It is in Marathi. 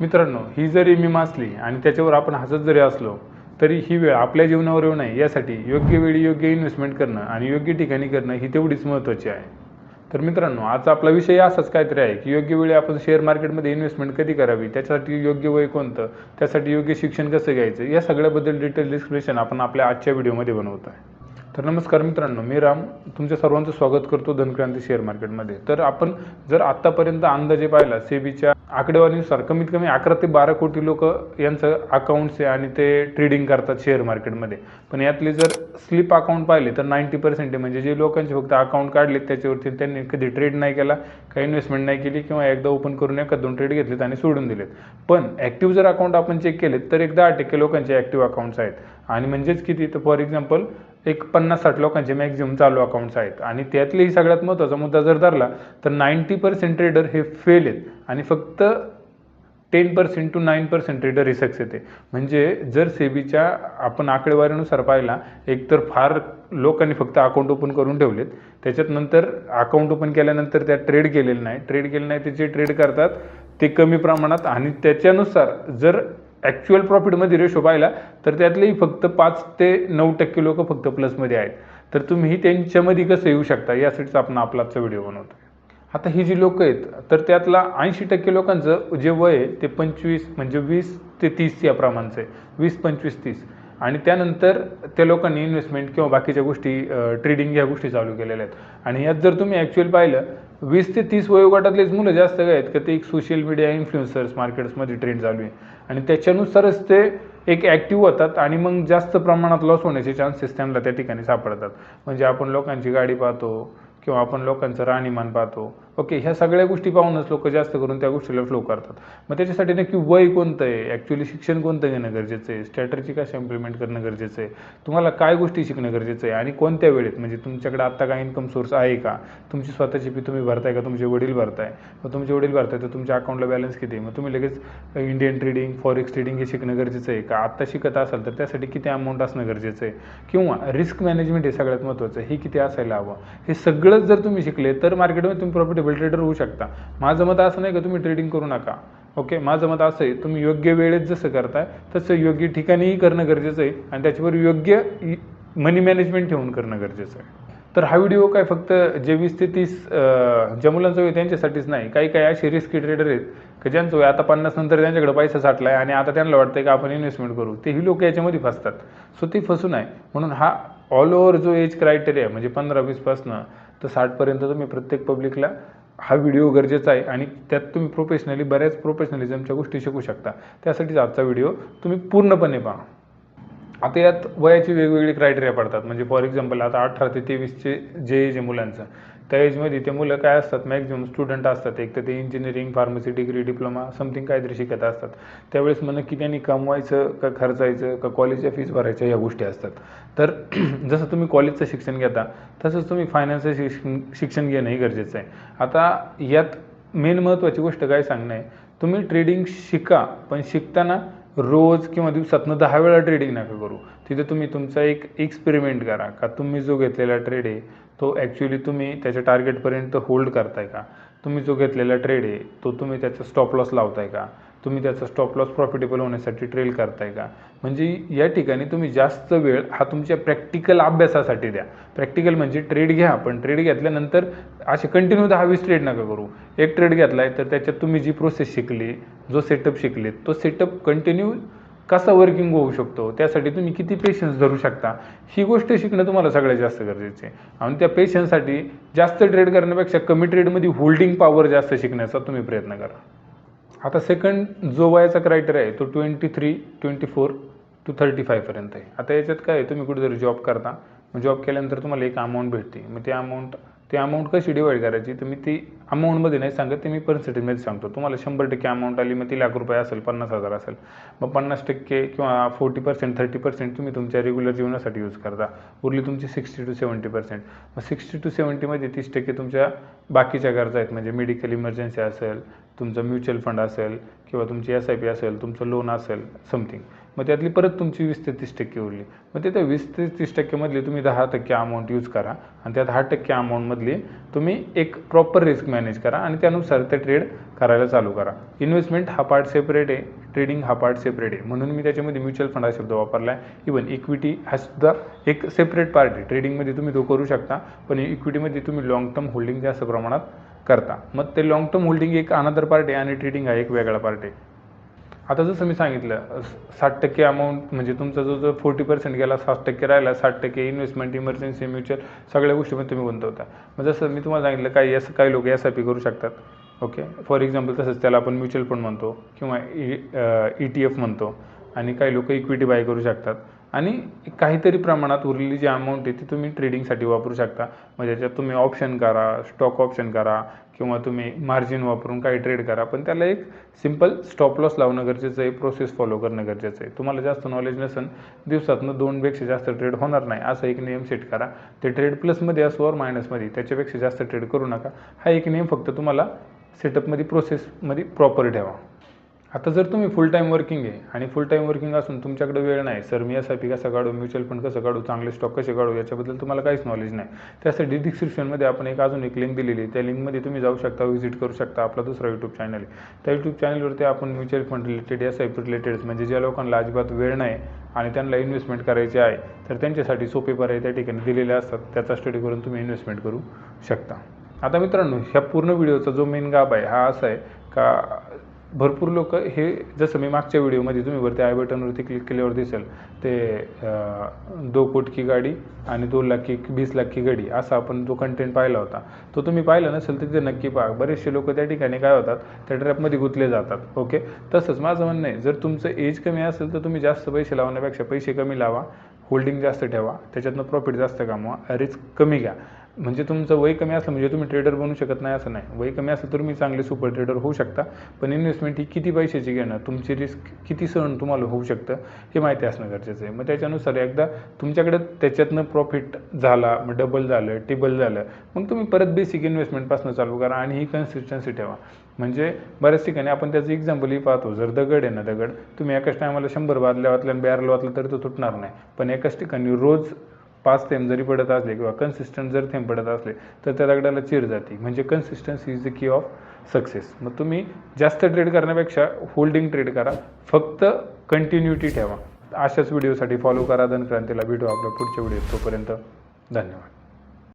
मित्रांनो ही जरी मी मासली आणि त्याच्यावर आपण हसत जरी असलो तरी ही वेळ आपल्या जीवनावर येऊ नये. यासाठी योग्य वेळी योग्य इन्व्हेस्टमेंट करणं आणि योग्य ठिकाणी करणं ही तेवढीच महत्त्वाची आहे. तर मित्रांनो आज आपला विषय असाच काहीतरी आहे की योग्य वेळी आपण शेअर मार्केटमध्ये इन्व्हेस्टमेंट कधी करावी त्याच्यासाठी योग्य वय कोणतं त्यासाठी योग्य शिक्षण कसं घ्यायचं या सगळ्याबद्दल डिटेल डिस्क्रिप्शन आपण आपल्या आजच्या व्हिडिओमध्ये बनवत आहे. तर नमस्कार मित्रांनो मी राम. तुमच्या सर्वांचं स्वागत करतो धनक्रांती शेअर मार्केटमध्ये. तर आपण जर आत्तापर्यंत अंदाजे पाहिला सेबीच्या आकडेवारीनुसार कमीत कमी अकरा ते बारा कोटी लोक यांचं अकाउंट्स आहे आणि ते ट्रेडिंग करतात शेअर मार्केटमध्ये. पण यातले जर स्लिप अकाउंट पाहिले तर नाईंटी पर्सेंट आहे. म्हणजे जे लोकांचे फक्त अकाउंट काढलेत त्याच्यावरती त्यांनी कधी ट्रेड नाही केला काही इन्व्हेस्टमेंट नाही केली किंवा एकदा ओपन करून एका दोन ट्रेड घेतलेत आणि सोडून दिलेत. पण ॲक्टिव्ह जर अकाउंट आपण चेक केलेत तर एक दहा टक्के लोकांचे ॲक्टिव्ह अकाउंट्स आहेत. आणि म्हणजेच किती? तर फॉर एक्झाम्पल एक पन्नास साठ लोकांचे मॅक्झिमम चालू अकाउंट्स आहेत. आणि त्यातलेही सगळ्यात महत्त्वाचा मुद्दा जर धरला तर नाईंटी पर्सेंट ट्रेडर हे फेल आहेत. आणि फक्त ten percent to nine percent trader हे सक्सेस आहे म्हणजे जर सेबीच्या आपण आकडेवारीनुसार पाहिला एकतर फार लोकांनी फक्त अकाउंट ओपन करून ठेवलेत. त्याच्यात नंतर अकाउंट ओपन केल्यानंतर त्या ट्रेड केलेलं नाही ट्रेड केलं नाही ते जे ट्रेड करतात ते कमी प्रमाणात आणि त्याच्यानुसार जर ॲक्च्युअल प्रॉफिटमध्ये रेशो पाहिला तर त्यातलेही फक्त पाच ते नऊ टक्के लोक फक्त प्लसमध्ये आहेत. तर तुम्ही त्यांच्यामध्ये कसं येऊ शकता? यासाठीच आपण आपला आजचा व्हिडिओ बनवतो. आता ही जी लोकं आहेत तर त्यातला ऐंशी टक्के लोकांचं जे वय आहे ते पंचवीस म्हणजे वीस ते तीस या प्रमाणचं आहे. वीस पंचवीस तीस. आणि त्यानंतर त्या लोकांनी इन्व्हेस्टमेंट किंवा बाकीच्या गोष्टी ट्रेडिंग ह्या गोष्टी चालू केलेल्या आहेत. आणि यात जर तुम्ही ॲक्च्युअल पाहिलं वीस ते तीस वयोगटातलेच मुलं जास्त काय आहेत का ते एक सोशल मीडिया इन्फ्लुएन्सर्स मार्केट्समध्ये ट्रेंड चालू आहे. आणि त्याच्यानुसारच ते एक ॲक्टिव्ह होतात आणि मग जास्त प्रमाणात लॉस होण्याचे चान्सेस त्यांना त्या ठिकाणी सापडतात. म्हणजे आपण लोकांची गाडी पाहतो किंवा आपण लोकांचं राहणीमान पाहतो. ओके ह्या सगळ्या गोष्टी पाहूनच लोक जास्त करून त्या गोष्टीला फ्लो करतात. मग त्याच्यासाठी नक्की वय कोणतं आहे ॲक्च्युली शिक्षण कोणतं घेणं गरजेचं आहे? स्ट्रॅटर्जी कशा इम्प्लिमेंट करणं गरजेचं आहे? तुम्हाला काय गोष्टी शिकणं गरजेचं आहे? आणि कोणत्या वेळेत? म्हणजे तुमच्याकडे आत्ता काय इन्कम सोर्स आहे का? तुमची स्वतःची फी तुम्ही भरताय का? तुमचे वडील भरताय. मग तुमचे वडील भरताय तर तुमच्या अकाउंटला बॅलन्स किती आहे? मग तुम्ही लगेच इंडियन ट्रेडिंग फॉरेक्स ट्रेडिंग हे शिकणं गरजेचं आहे का? आत्ता शिकत असाल तर त्यासाठी किती अमाऊंट असणं गरजेचं आहे? किंवा रिस्क मॅनेजमेंट हे सगळ्यात महत्त्वाचं आहे. हे किती असायला हवं? हे सगळंच जर तुम्ही शिकले तर मार्केटमध्ये तुम्ही प्रॉफिटेबल ट्रेडर होऊ शकता. माझं मत असं नाही का तुम्ही ट्रेडिंग करू नका. ओके माझं मत असं आहे तुम्ही योग्य वेळेत जसं करताय तसं योग्य ठिकाणीही करणं गरजेचं आहे आणि त्याच्यावर योग्य मनी मॅनेजमेंट ठेवून करणं गरजेचं आहे. तर हा व्हिडिओ काय फक्त जे वीस ते तीस ज्या मुलांचा वय त्यांच्यासाठीच नाही. काही काही असे रिस्की ट्रेडर आहेत की ज्यांचं वय आता पन्नास नंतर त्यांच्याकडे पैसा साठला आहे आणि आता त्यांना वाटतं की आपण इन्व्हेस्टमेंट करू. तेही लोक याच्यामध्ये फसतात. सो ते फसू नये म्हणून हा ऑल ओव्हर जो एज क्रायटेरिया म्हणजे पंधरा वीसपासनं तर साठपर्यंत तुम्ही प्रत्येक पब्लिकला हा व्हिडिओ गरजेचा आहे आणि त्यात तुम्ही प्रोफेशनली बऱ्याच प्रोफेशनलिझमच्या गोष्टी शिकू शकता. त्यासाठीच आजचा व्हिडिओ तुम्ही पूर्णपणे पहा. आता यात वयाची वेगवेगळी क्रायटेरिया पडतात. म्हणजे फॉर एक्झाम्पल आता अठरा ते तेवीसचे जे जे मुलांचं त्या एजमध्ये ते मुलं काय असतात मॅक्झिमम स्टुडंट असतात एक तर ते engineering pharmacy degree diploma something काहीतरी शिकत असतात. त्यावेळेस मग नक्की त्यांनी कमवायचं का खर्चायचं का कॉलेजच्या फीज भरायच्या या गोष्टी असतात. तर जसं तुम्ही कॉलेजचं शिक्षण घेता तसंच तुम्ही फायनान्सचं शिक्षण शिक्षण घेणंही गरजेचं आहे. आता यात मेन महत्त्वाची गोष्ट काय सांगणं आहे? तुम्ही ट्रेडिंग शिका पण शिकताना रोज किंवा दिवसातनं दहा वेळा ट्रेडिंग नका करू. तिथे तुम्ही तुमचा एक एक्सपेरिमेंट करा का तुम्ही जो घेतलेला ट्रेड आहे तो ॲक्च्युली तुम्ही त्याच्या टार्गेटपर्यंत होल्ड करताय का? तुम्ही जो घेतलेला ट्रेड आहे तो तुम्ही त्याचा स्टॉप लॉस लावताय का? तुम्ही त्याचा स्टॉप लॉस प्रॉफिटेबल होण्यासाठी ट्रेल करताय का? म्हणजे या ठिकाणी तुम्ही जास्त वेळ हा तुमच्या प्रॅक्टिकल अभ्यासासाठी द्या. प्रॅक्टिकल म्हणजे ट्रेड घ्या पण ट्रेड घेतल्यानंतर असे कंटिन्यू दहा वीस ट्रेड नका करू. एक ट्रेड घेतला आहे तर त्याच्यात तुम्ही जी प्रोसेस शिकली जो सेटअप शिकले तो सेटअप कंटिन्यू कसा वर्किंग होऊ शकतो? त्यासाठी तुम्ही किती पेशन्स धरू शकता? ही गोष्ट शिकणं तुम्हाला सगळ्यात जास्त गरजेचं आहे. आणि त्या पेशन्ससाठी जास्त ट्रेड करण्यापेक्षा कमी ट्रेडमध्ये होल्डिंग पॉवर जास्त शिकण्याचा तुम्ही प्रयत्न करा. आता सेकंड जो वयाचा क्रायटेरिया आहे तो twenty three twenty four to thirty फायपर्यंत आहे. आता याच्यात काय आहे? तुम्ही कुठेतरी जॉब करता. मग जॉब केल्यानंतर तुम्हाला एक अमाऊंट भेटते. मग ते अमाऊंट ती अमाऊंट कशी डिवाईड करायची? तर मी ती अमाऊंटमध्ये नाही सांगत ते मी पर्सेंटेजमध्ये सांगतो. तुम्हाला शंभर टक्के अमाऊंट आली मग ती लाख रुपये असेल पन्नास हजार असेल. मग पन्नास टक्के किंवा फोर्टी पर्सेंट थर्टी पर्सेंट तुम्ही तुमच्या रेग्युलर जीवनासाठी यूज करता. उरली तुमची सिक्स्टी टू सेवन्टी पर्सेंट मग सिक्स्टी टू सेवन्टीमध्ये तीस टक्के तुमच्या बाकीच्या गरजा आहेत. म्हणजे मेडिकल इमर्जन्सी असेल तुमचं म्युच्युअल फंड असेल किंवा तुमची एस आय पी असेल तुमचं लोन असेल समथिंग मग त्यातली परत तुमची वीस ते तीस टक्के उरली. मग ते त्या वीस ते तीस टक्केमधली तुम्ही दहा टक्के अमाऊंट यूज करा आणि त्या दहा टक्के अमाऊंटमधली तुम्ही एक प्रॉपर रिस्क मॅनेज करा आणि त्यानुसार ते ट्रेड करायला चालू करा. इन्व्हेस्टमेंट हा पार्ट सेपरेट आहे. ट्रेडिंग हा पार्ट सेपरेट आहे. म्हणून मी त्याच्यामध्ये म्युच्युअल फंड हा शब्द वापरला आहे इवन इक्विटी हा सुद्धा एक सेपरेट पार्ट आहे. ट्रेडिंगमध्ये तुम्ही तो करू शकता पण इक्विटीमध्ये तुम्ही लॉंग टर्म होल्डिंग जास्त प्रमाणात करता. मग ते लॉंग टर्म होल्डिंग एक अनदर पार्ट आहे आणि ट्रेडिंग हा एक वेगळा पार्ट आहे. आता जसं मी सांगितलं साठ टक्के अमाऊंट म्हणजे तुमचा जो जो फोर्टी पर्सेंट गेला साठ टक्के राहिला साठ टक्के इन्व्हेस्टमेंट इमर्जन्सी म्युच्युअल सगळ्या गोष्टीमध्ये तुम्ही गुंतवता. मग जसं मी तुम्हाला सांगितलं काही असं काही लोक एस आय पी करू शकतात ओके फॉर एक्झाम्पल तसंच त्याला आपण म्युच्युअल फंड म्हणतो किंवा ई टी एफ म्हणतो आणि काही लोक इक्विटी बाय करू शकतात. आणि काहीतरी प्रमाणात उरलेली जी अमाऊंट आहे ती तुम्ही ट्रेडिंगसाठी वापरू शकता. मग त्याच्यात तुम्ही ऑप्शन करा स्टॉक ऑप्शन करा किंवा तुम्ही मार्जिन वापरून काही ट्रेड करा. पण त्याला एक सिंपल स्टॉप लॉस लावणं गरजेचं आहे प्रोसेस फॉलो करणं गरजेचं आहे. तुम्हाला जास्त नॉलेज नसेल दिवसातनं दोनपेक्षा जास्त ट्रेड होणार नाही. असा एक नियम सेट करा. ते ट्रेड प्लसमध्ये असो और मायनसमध्ये त्याच्यापेक्षा जास्त ट्रेड करू नका. हा एक नियम फक्त तुम्हाला सेटअपमध्ये प्रोसेसमध्ये प्रॉपर ठेवा. आता जर तुम्ही फुल टाईम वर्किंग आहे आणि फुल टाईम वर्किंग असून तुमच्याकडे वेळ नाही सर मी एस आय पी कसं काढू म्युच्युअल फंड कसं काढू चांगले स्टॉक कसे काढू याच्याबद्दल तुम्हाला काहीच नॉलेज नाही. त्यासाठी डिस्क्रिप्शनमध्ये आपण एक अजून एक लिंक दिलेली त्या लिंकमध्ये तुम्ही जाऊ शकता व्हिजिट करू शकता आपला दुसरा यूट्यूब चॅनल आहे. त्या यूट्यूब चॅनलवरती आपण mutual fund related S I P related म्हणजे ज्या लोकांना अजिबात वेळ नाही आणि त्यांना इन्व्हेस्टमेंट करायची आहे तर त्यांच्यासाठी सोपे पर्याय त्या ठिकाणी दिलेले असतात. त्याचा स्टडी करून तुम्ही इन्व्हेस्टमेंट करू शकता. आता मित्रांनो ह्या पूर्ण व्हिडिओचा जो मेन गाभ आहे हा असा आहे का भरपूर लोक हे जसं मी मागच्या व्हिडिओमध्ये तुम्ही वरती आय बटनवरती क्लिक केल्यावर दिसेल ते दो कोट की गाडी आणि दोन लाख की वीस लाख की गाडी असा आपण जो कंटेंट पाहिला होता तो तुम्ही पाहिला नसेल तर तिथे नक्की पहा. बरेचसे लोक त्या ठिकाणी काय होतात त्या ट्रॅपमध्ये गुंतले जातात ओके तसंच माझं म्हणणं आहे जर तुमचं एज कमी असेल तर तुम्ही जास्त पैसे लावण्यापेक्षा पैसे कमी लावा होल्डिंग जास्त ठेवा त्याच्यातनं प्रॉफिट जास्त कमवा रिस्क कमी घ्या. म्हणजे तुमचं वय कमी असलं म्हणजे तुम्ही ट्रेडर बनू शकत नाही असं नाही. वय कमी असलं तर तुम्ही चांगले सुपर ट्रेडर होऊ शकता. पण इन्व्हेस्टमेंट ही किती पैशाची घेणं तुमची रिस्क किती सहन तुम्हाला होऊ शकतं हे माहिती असणं गरजेचं आहे. मग त्याच्यानुसार एकदा तुमच्याकडे त्याच्यातनं प्रॉफिट झाला मग डबल झालं टिबल झालं मग तुम्ही परत बेसिक इन्व्हेस्टमेंटपासून चालू करा आणि ही कन्सिस्टन्सी ठेवा. म्हणजे बऱ्याच ठिकाणी आपण त्याचं एक्झाम्पलही पाहतो. जर दगड आहे ना दगड तुम्ही एकाच टायमाला शंभर बादल्या वाचल्या आणि बॅरल वाचलं तरी तो तुटणार नाही. पण एकाच ठिकाणी रोज पाच थेंब जरी पडत असले किंवा कन्सिस्टंट जर थेंब पडत असले तर त्या दगडाला चिर जाते. म्हणजे consistency is the key of success मग तुम्ही जास्त ट्रेड करण्यापेक्षा होल्डिंग ट्रेड करा. फक्त कंटिन्युटी ठेवा. अशाच व्हिडिओसाठी फॉलो करा. धनक्रांतीला भेटू आपल्या पुढच्या व्हिडिओ तोपर्यंत. धन्यवाद.